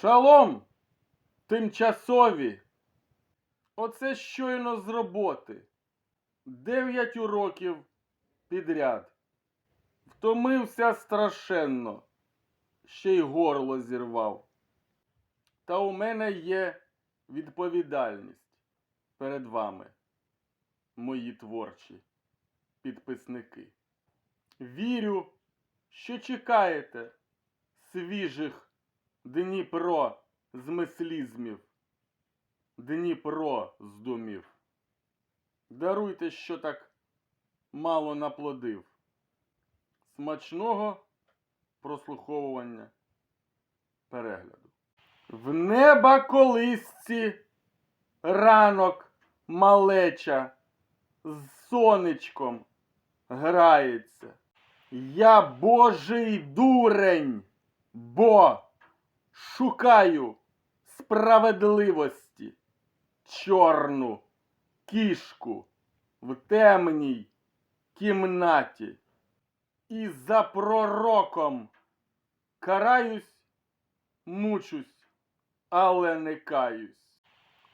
Шалом! Тимчасові! Оце щойно з роботи. Дев'ять уроків підряд. Втомився страшенно. Ще й горло зірвав. Та у мене є відповідальність перед вами, мої творчі підписники. Вірю, що чекаєте свіжих Дніпро з мислізмів, Дніпро з думів. Даруйте, що так мало наплодив. Смачного прослуховування перегляду. В неба колисці ранок малеча з сонечком грається. Я божий дурень, бо шукаю справедливості, чорну кішку в темній кімнаті. І за пророком караюсь, мучусь, але не каюсь.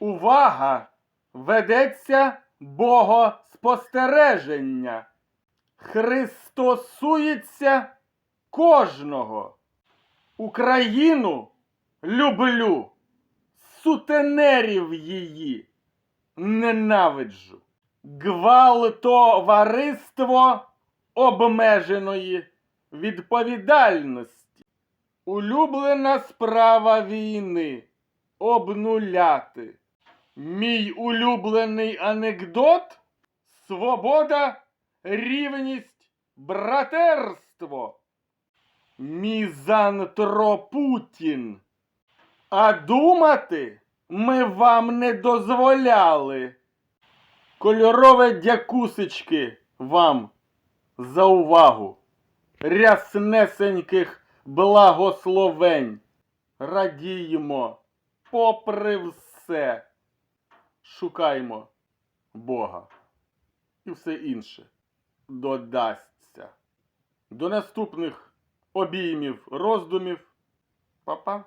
Увага! Ведеться богоспостереження. Христосується кожного. Україну люблю, сутенерів її ненавиджу. Гвалтовариство обмеженої відповідальності. Улюблена справа війни обнуляти. Мій улюблений анекдот свобода, рівність, братерство. Мізантропутін. А думати ми вам не дозволяли. Кольорове дякусечки вам за увагу. Ряснесеньких благословень. Радіємо, попри все. Шукаймо Бога. І все інше додасться. До наступних обіймів, роздумів. Па-па.